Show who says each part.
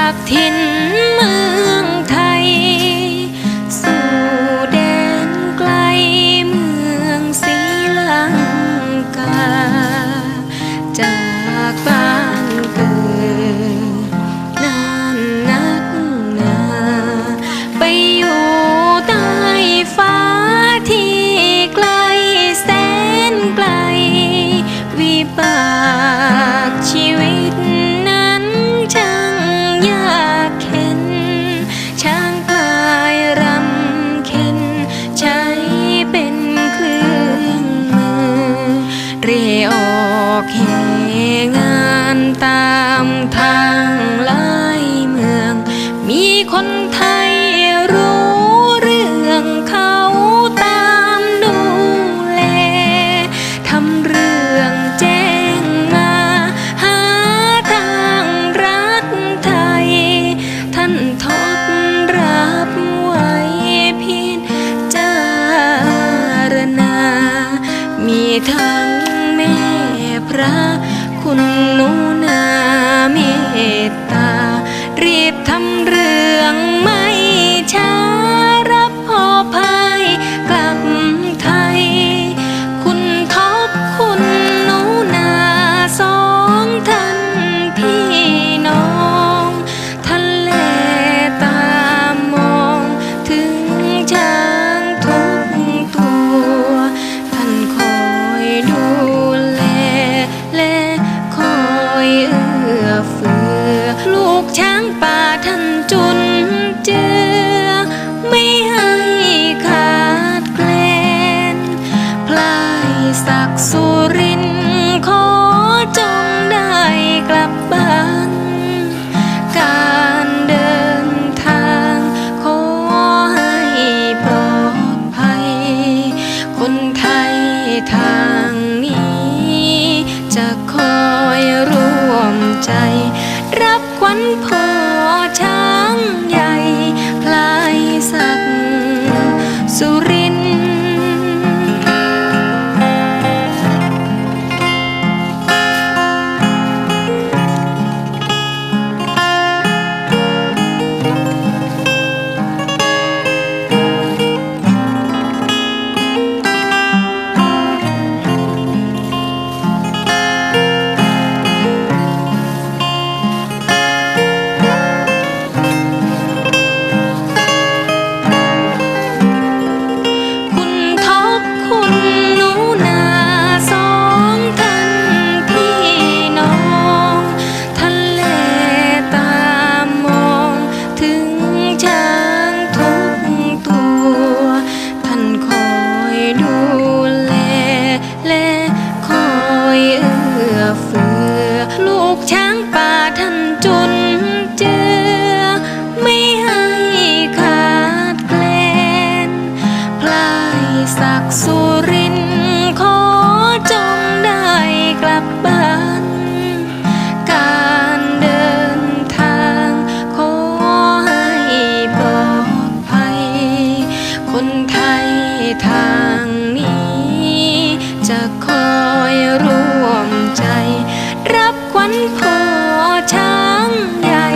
Speaker 1: จากถิ่นเมือง เรออกเหงานตามทางไล่เมือง มีคนไทยรู้เรื่องเขาตามดูแลทำเรื่องแจ้งมา หาทางรัฐไทย ท่านทบรับไว้พิจารณา มีทาง รีบทำเรือ ศักสุรินขอจงได้กลับบ้าน การเดินทางขอให้ปลอดภัย คนไทยทางนี้ จะคอยร่วมใจ รับควันพอ ในทางนี้ จะคอยร่วมใจ รับขวัญพ่อช้างใหญ่